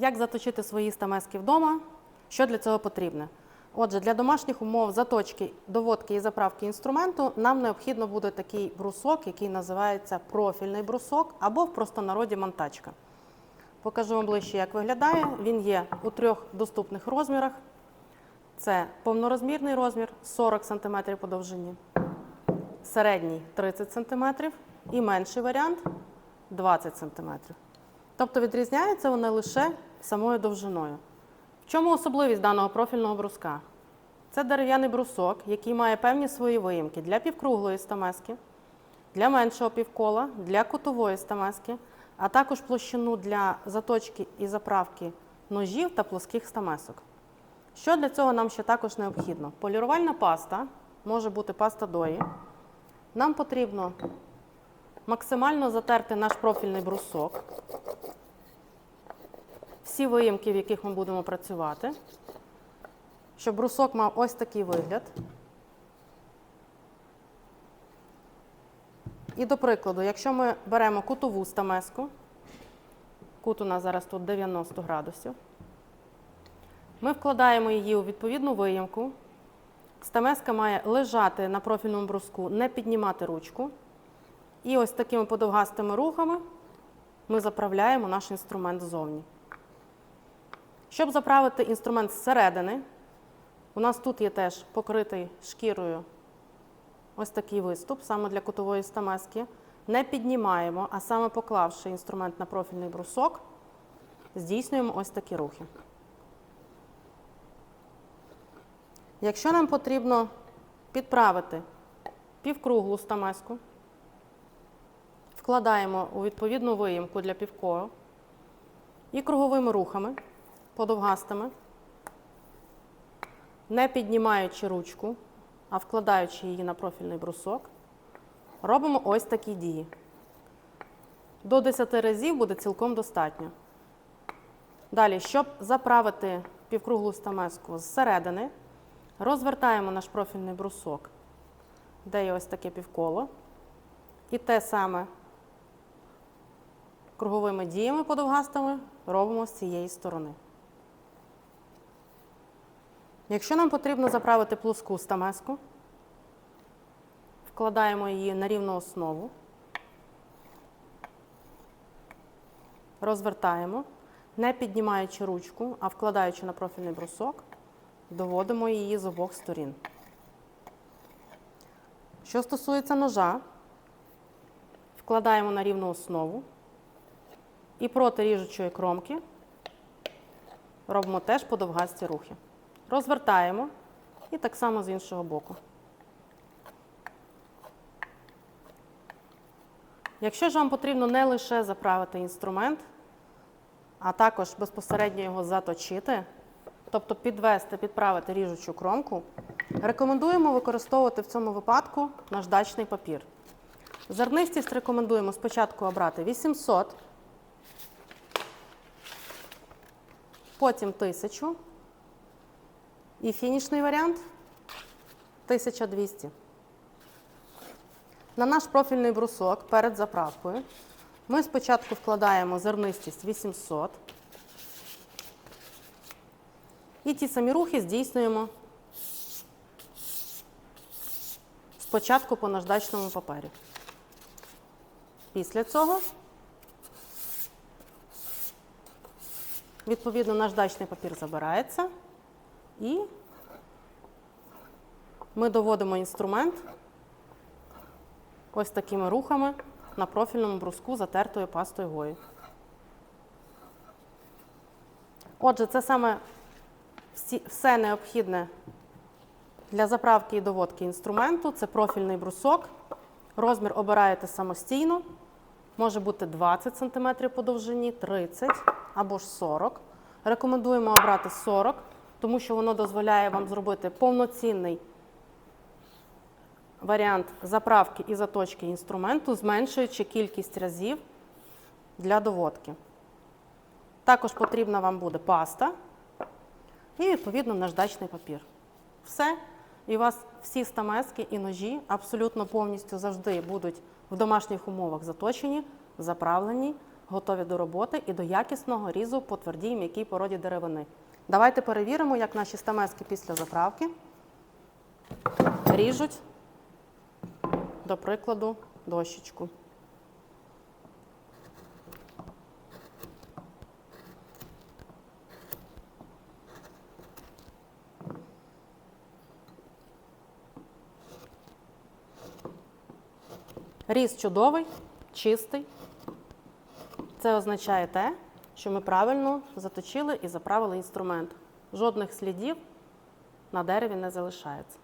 Як заточити свої стамески вдома? Що для цього потрібно? Отже, для домашніх умов заточки, доводки і заправки інструменту нам необхідно буде такий брусок, який називається профільний брусок або в простонароді монтачка. Покажу вам ближче, як виглядає. Він є у трьох доступних розмірах. Це повнорозмірний розмір 40 см по довжині, середній 30 см і менший варіант 20 см. Тобто відрізняються вони лише самою довжиною. В чому особливість даного профільного бруска? Це дерев'яний брусок, який має певні свої виїмки для півкруглої стамески, для меншого півкола, для кутової стамески, а також площину для заточки і заправки ножів та плоских стамесок. Що для цього нам ще також необхідно? Полірувальна паста, може бути паста дої. Нам потрібно максимально затерти наш профільний брусок, всі виїмки, в яких ми будемо працювати, щоб брусок мав ось такий вигляд. І до прикладу, якщо ми беремо кутову стамеску, кут у нас зараз тут 90 градусів, ми вкладаємо її у відповідну виїмку. Стамеска має лежати на профільному бруску, не піднімати ручку. І ось такими подовгастими рухами ми заправляємо наш інструмент ззовні. Щоб заправити інструмент зсередини, у нас тут є теж покритий шкірою ось такий виступ, саме для кутової стамески. Не піднімаємо, а саме поклавши інструмент на профільний брусок, здійснюємо ось такі рухи. Якщо нам потрібно підправити півкруглу стамеску, вкладаємо у відповідну виїмку для півкою і круговими рухами, подовгастими, не піднімаючи ручку, а вкладаючи її на профільний брусок, робимо ось такі дії. До 10 разів буде цілком достатньо. Далі, щоб заправити півкруглу стамеску зсередини, розвертаємо наш профільний брусок, де є ось таке півколо. І те саме круговими діями подовгастими робимо з цієї сторони. Якщо нам потрібно заправити плоску стамеску, вкладаємо її на рівну основу, розвертаємо, не піднімаючи ручку, а вкладаючи на профільний брусок, доводимо її з обох сторін. Що стосується ножа, вкладаємо на рівну основу і проти ріжучої кромки робимо теж подовгасті рухи. Розвертаємо і так само з іншого боку. Якщо ж вам потрібно не лише заправити інструмент, а також безпосередньо його заточити, тобто підвести, підправити ріжучу кромку, рекомендуємо використовувати в цьому випадку наждачний папір. Зернистість рекомендуємо спочатку обрати 800, потім 1000 і фінішний варіант 1200. На наш профільний брусок перед заправкою ми спочатку вкладаємо зернистість 800. І ті самі рухи здійснюємо спочатку по наждачному папері. Після цього, відповідно, наждачний папір забирається і ми доводимо інструмент ось такими рухами на профільному бруску затертою пастою гої. Отже, це саме все необхідне для заправки і доводки інструменту. Це профільний брусок. Розмір обираєте самостійно. Може бути 20 см по довжині, 30 або ж 40. Рекомендуємо обрати 40, тому що воно дозволяє вам зробити повноцінний варіант заправки і заточки інструменту, зменшуючи кількість разів для доводки. Також потрібна вам буде паста і, відповідно, наждачний папір. Все. І у вас всі стамески і ножі абсолютно повністю завжди будуть в домашніх умовах заточені, заправлені готові до роботи і до якісного різу по твердій м'якій породі деревини. Давайте перевіримо, як наші стамески після заправки ріжуть, до прикладу, дощечку. Різ чудовий, чистий. Це означає те, що ми правильно заточили і заправили інструмент. Жодних слідів на дереві не залишається.